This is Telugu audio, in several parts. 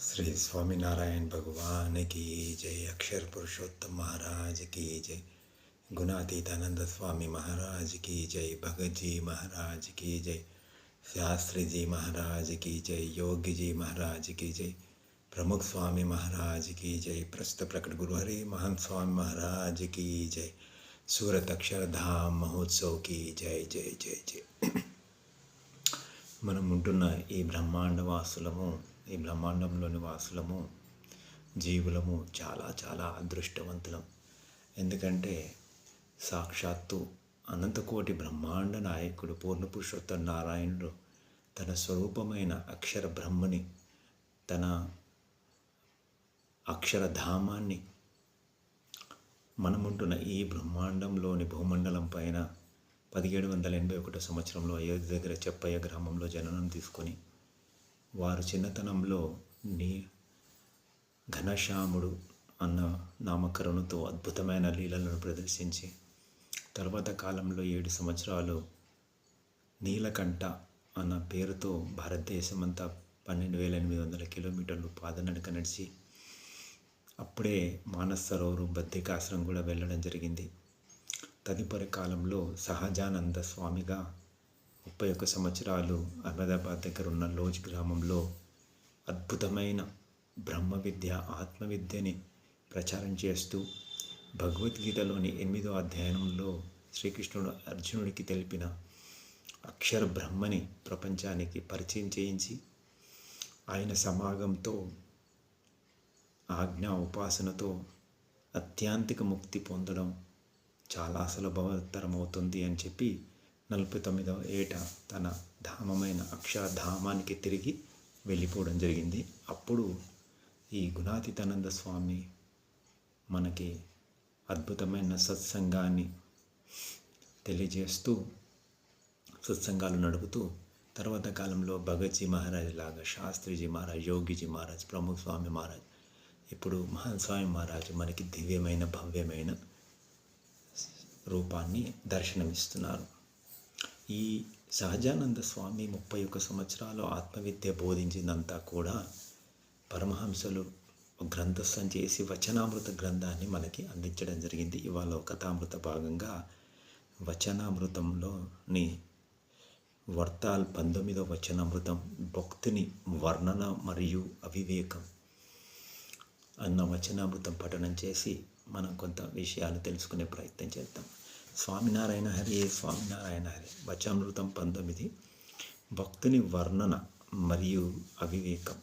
श्री स्वामीनारायण भगवान की जय अक्षर पुरुषोत्तम महाराज की जय गुणातीतानंद स्वामी महाराज की जय भगत जी महाराज की जय शास्त्री जी महाराज की जय योगी जी महाराज की जय प्रमुख स्वामी महाराज की जय प्रस्त प्रकट गुरु हरि महान स्वामी महाराज की जय सूरत अक्षरधाम महोत्सव की जय जय जय जय మనం ఉంటున్న ఈ బ్రహ్మాండ వాసులము ఈ బ్రహ్మాండంలోని వాసులము జీవులము చాలా చాలా అదృష్టవంతులం. ఎందుకంటే సాక్షాత్తు అనంతకోటి బ్రహ్మాండ నాయకుడు పూర్ణ పురుషోత్త నారాయణుడు తన స్వరూపమైన అక్షర బ్రహ్మని తన అక్షరధామాన్ని మనముంటున్న ఈ బ్రహ్మాండంలోని భూమండలం పైన పదిహేడు వందల ఎనభై ఒకటో సంవత్సరంలో అయోధ్య దగ్గర చెప్పయ్య గ్రామంలో జననం తీసుకొని వారు చిన్నతనంలో నీ ఘనశ్యాముడు అన్న నామకరణతో అద్భుతమైన లీలలను ప్రదర్శించి తర్వాత కాలంలో ఏడు సంవత్సరాలు నీలకంఠ అన్న పేరుతో భారతదేశమంతా పన్నెండు వేల ఎనిమిది వందల కిలోమీటర్లు పాదనడక నడిచి అప్పుడే మానస్ సరోవరం బద్రికాశ్రమం కూడా వెళ్ళడం జరిగింది. తదుపరి కాలంలో సహజానంద స్వామిగా ముప్పై ఒక్క సంవత్సరాలు అహ్మదాబాద్ దగ్గర ఉన్న లోజ్ గ్రామంలో అద్భుతమైన బ్రహ్మ విద్య ఆత్మవిద్యని ప్రచారం చేస్తూ భగవద్గీతలోని ఎనిమిదో అధ్యయనంలో శ్రీకృష్ణుడు అర్జునుడికి తెలిపిన అక్షర బ్రహ్మని ప్రపంచానికి పరిచయం చేయించి ఆయన సమాగంతో ఆజ్ఞా ఉపాసనతో అత్యాంతిక ముక్తి పొందడం చాలా సులభతరమవుతుంది అని చెప్పి నలభై తొమ్మిదవ ఏట తన ధామమైన అక్షరధామానికి తిరిగి వెళ్ళిపోవడం జరిగింది. అప్పుడు ఈ గుణాతీతానంద స్వామి మనకి అద్భుతమైన సత్సంగాన్ని తెలియజేస్తూ సత్సంగాలు నడుపుతూ తర్వాత కాలంలో భగత్జీ మహారాజ్ లాగా శాస్త్రిజీ మహారాజ్ యోగిజీ మహారాజ్ ప్రముఖ స్వామి మహారాజ్ ఇప్పుడు మహాస్వామి మహారాజు మనకి దివ్యమైన భవ్యమైన రూపాన్ని దర్శనమిస్తున్నారు. ఈ సహజానంద స్వామి ముప్పై ఒక్క సంవత్సరాలు ఆత్మవిద్య బోధించిందంతా కూడా పరమహంసలు గ్రంథస్థం చేసి వచనామృత గ్రంథాన్ని మనకి అందించడం జరిగింది. ఇవాళ కథామృత భాగంగా వచనామృతంలోని వర్తాల్ పంతొమ్మిదో వచనామృతం భక్తిని వర్ణన మరియు అవివేకం అన్న వచనామృతం పఠనం చేసి మనం కొంత విషయాలు తెలుసుకునే ప్రయత్నం చేద్దాం. స్వామినారాయణ హరి స్వామినారాయణ హరి. వచామృతం పంతొమ్మిది. భక్తుని వర్ణన మరియు అవివేకం.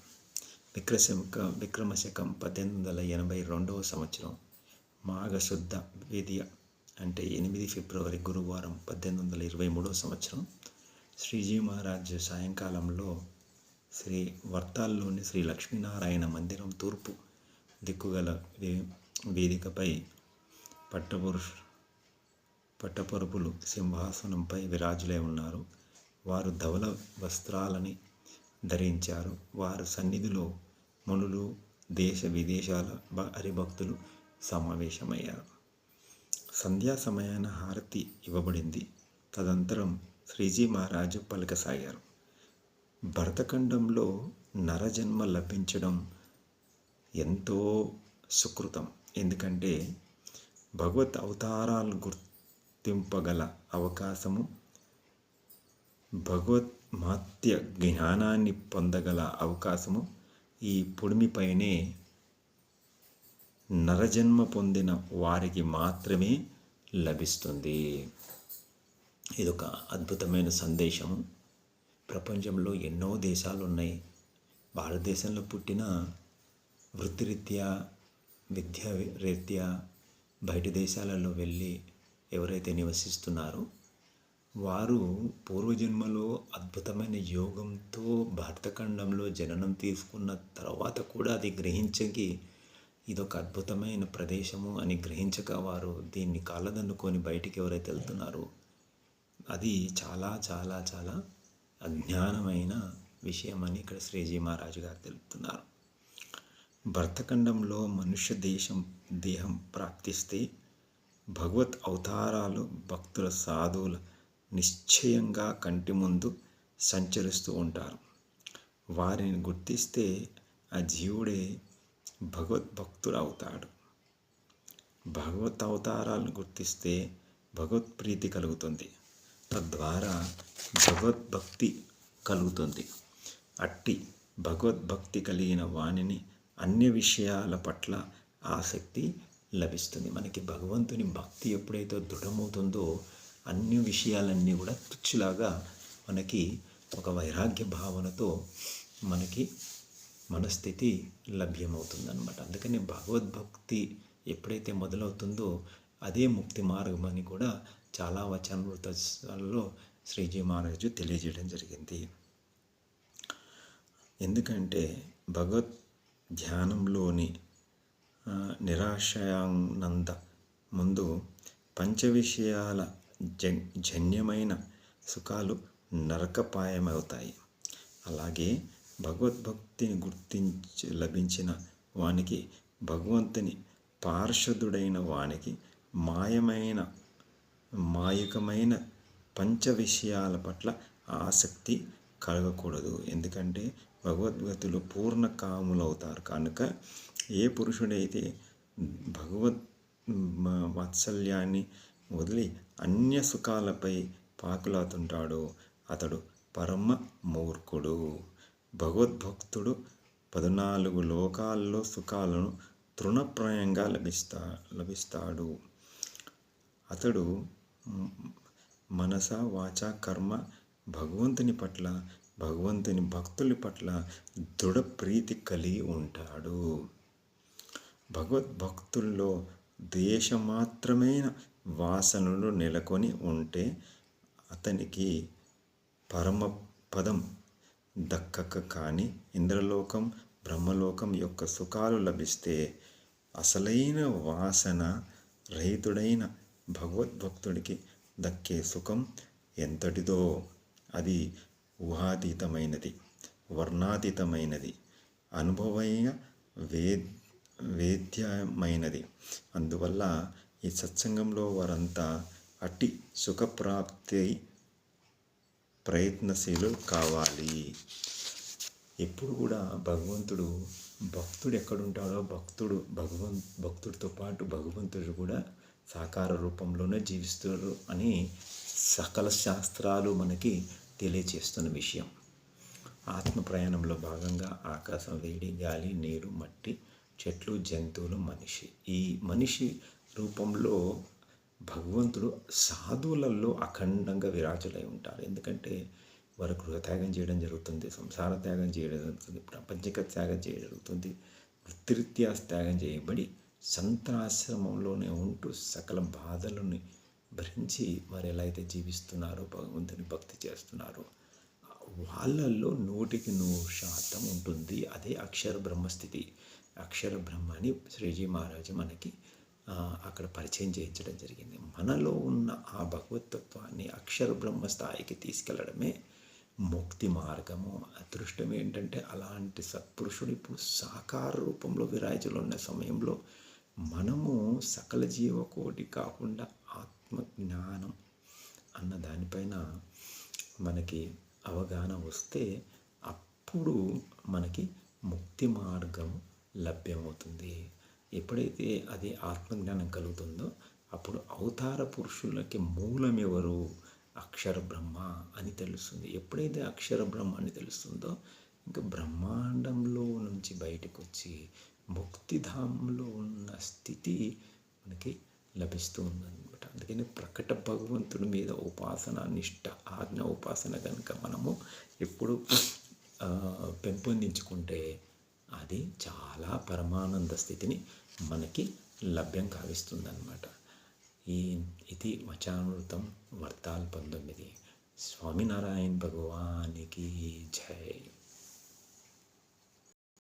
విక్రశంక విక్రమశకం పద్దెనిమిది వందల ఎనభై రెండవ సంవత్సరం. మాఘశుద్ధ వేదియ అంటే ఎనిమిది ఫిబ్రవరి గురువారం పద్దెనిమిది వందల ఇరవై మూడవ సంవత్సరం. శ్రీజీ మహారాజ్ సాయంకాలంలో శ్రీ వర్తాల్లోని శ్రీ లక్ష్మీనారాయణ మందిరం తూర్పు దిక్కుగల వేదికపై పట్టపురుషు పట్టపరుపులు సింహాసనంపై విరాజులై ఉన్నారు. వారు ధవల వస్త్రాలని ధరించారు. వారి సన్నిధిలో మునులు దేశ విదేశాల హరిభక్తులు సమావేశమయ్యారు. సంధ్యా సమయాన హారతి ఇవ్వబడింది. తదనంతరం శ్రీజీ మహారాజు పలకసాగారు. భరతఖండంలో నరజన్మ లభించడం ఎంతో సుకృతం. ఎందుకంటే భగవత్ అవతారాలు గుర్తింపగల అవకాశము భగవత్మాత్య జ్ఞానాన్ని పొందగల అవకాశము ఈ పొడిమిపైనే నరజన్మ పొందిన వారికి మాత్రమే లభిస్తుంది. ఇదొక అద్భుతమైన సందేశం ప్రపంచంలో ఎన్నో దేశాలు ఉన్నాయి భారతదేశంలో పుట్టిన వృత్తిరీత్యా విద్యా రీత్యా బయట దేశాలలో వెళ్ళి ఎవరైతే నివసిస్తున్నారో వారు పూర్వజన్మలో అద్భుతమైన యోగంతో భారతఖండంలో జననం తీసుకున్న తర్వాత కూడా అది గ్రహించకి ఇదొక అద్భుతమైన ప్రదేశము అని గ్రహించక వారు దీన్ని కాళ్ళదన్నుకొని బయటికి ఎవరైతే వెళ్తున్నారో అది చాలా చాలా చాలా అజ్ఞానమైన విషయం అని ఇక్కడ శ్రీజీ మహారాజు గారు తెలుపుతున్నారు. భర్తఖండంలో మనుష్య దేశం దేహం ప్రాప్తిస్తే భగవత్ అవతారాలు భక్తుల సాధువుల నిశ్చయంగా కంటి ముందు సంచరిస్తూ ఉంటారు. వారిని గుర్తిస్తే ఆ జీవుడే భగవద్భక్తుడు అవుతాడు. భగవత్ అవతారాలను గుర్తిస్తే భగవత్ప్రీతి కలుగుతుంది. తద్వారా భగవద్భక్తి కలుగుతుంది. అట్టి భగవద్భక్తి కలిగిన వాణిని అన్ని విషయాల పట్ల ఆసక్తి లభిస్తుంది. మనకి భగవంతుని భక్తి ఎప్పుడైతే దృఢమవుతుందో అన్ని విషయాలన్నీ కూడా తుచ్చులాగా మనకి ఒక వైరాగ్య భావనతో మనకి మనస్థితి లభ్యమవుతుందన్నమాట. అందుకని భగవద్భక్తి ఎప్పుడైతే మొదలవుతుందో అదే ముక్తి మార్గం అని కూడా చాలా వచనమృతాల్లో శ్రీజీ మహారాజు తెలియజేయడం జరిగింది. ఎందుకంటే భగవత్ ధ్యానంలోని నిరాశయానంద ముందు పంచ విషయాల జన్యమైన సుఖాలు నరకపాయమవుతాయి. అలాగే భగవద్భక్తిని గుర్తించి లభించిన వానికి భగవంతుని పార్షదుడైన వానికి మాయమైన మాయకమైన పంచ విషయాల పట్ల ఆసక్తి కలగకూడదు. ఎందుకంటే భగవద్గతులు పూర్ణ కాములవుతారు కనుక ఏ పురుషుడైతే భగవద్ వాత్సల్యాన్ని వదిలి అన్య సుఖాలపై పాకులాతుంటాడో అతడు పరమ మూర్ఖుడు. భగవద్భక్తుడు పద్నాలుగు లోకాల్లో సుఖాలను తృణప్రాయంగా లభిస్తా లభిస్తాడు. అతడు మనస వాచ కర్మ భగవంతుని పట్ల భగవంతుని భక్తుల పట్ల దృఢ ప్రీతి కలిగి ఉంటాడు. భగవద్భక్తుల్లో దేశమాత్రమైన వాసనలు నెలకొని ఉంటే అతనికి పరమ పదం దక్కక కానీ ఇంద్రలోకం బ్రహ్మలోకం యొక్క సుఖాలు లభిస్తే అసలైన వాసన రహితుడైన భగవద్భక్తుడికి దక్కే సుఖం ఎంతటిదో అది ఊహాతీతమైనది వర్ణాతీతమైనది అనుభవైన వేద్ వేద్యమైనది. అందువల్ల ఈ సత్సంగంలో వారంతా అట్టి సుఖప్రాప్తి ప్రయత్నశీలు కావాలి. ఎప్పుడు కూడా భగవంతుడు భక్తుడు ఎక్కడుంటాడో భక్తుడు భగవన్ భక్తుడితో పాటు భగవంతుడు కూడా సాకార రూపంలోనే జీవిస్తారు అని సకల శాస్త్రాలు మనకి తెలియచేస్తున్న విషయం. ఆత్మ ప్రయాణంలో భాగంగా ఆకాశం వేడి గాలి నీరు మట్టి చెట్లు జంతువులు మనిషి. ఈ మనిషి రూపంలో భగవంతుడు సాధువులలో అఖండంగా విరాజులై ఉంటారు. ఎందుకంటే వారు గృహత్యాగం చేయడం జరుగుతుంది సంసార త్యాగం చేయడం జరుగుతుంది ప్రపంచక త్యాగం చేయడం జరుగుతుంది వృత్తిరీత్యా త్యాగం చేయబడి సంతాశ్రమంలోనే ఉంటూ సకల బాధలని భరించి వారు ఎలా అయితే జీవిస్తున్నారో భగవంతుని భక్తి చేస్తున్నారో వాళ్ళల్లో నూటికి నూరు శాతం ఉంటుంది. అదే అక్షర బ్రహ్మస్థితి. అక్షర బ్రహ్మని శ్రీజీ మహారాజు మనకి అక్కడ పరిచయం చేయించడం జరిగింది. మనలో ఉన్న ఆ భగవతత్వాన్ని అక్షర బ్రహ్మ స్థాయికి తీసుకెళ్ళడమే ముక్తి మార్గము. అదృష్టం ఏంటంటే అలాంటి సత్పురుషుడు ఇప్పుడు సాకార రూపంలో విరాజులు ఉన్న సమయంలో మనము సకల జీవకోటి కాకుండా ఆత్మజ్ఞానం అన్న దానిపైన మనకి అవగాహన వస్తే అప్పుడు మనకి ముక్తి మార్గం లభ్యమవుతుంది. ఎప్పుడైతే అది ఆత్మజ్ఞానం కలుగుతుందో అప్పుడు అవతార పురుషులకి మూలం ఎవరు అక్షర బ్రహ్మ అని తెలుస్తుంది. ఎప్పుడైతే అక్షర బ్రహ్మ అని తెలుస్తుందో ఇంకా బ్రహ్మాండంలో నుంచి బయటకు వచ్చి ముక్తిధామంలో ఉన్న స్థితి మనకి లభిస్తూ ఉందన్నమాట. అందుకని ప్రకట భగవంతుడి మీద ఉపాసన నిష్ట ఆజ్ఞ ఉపాసన కనుక మనము ఎప్పుడు పెంపొందించుకుంటే అది చాలా పరమానంద స్థితిని మనకి లభ్యం కావిస్తుందన్నమాట. ఈ ఇది వచామృతం వర్తాల్ పంతొమ్మిది. స్వామినారాయణ భగవానికి జై.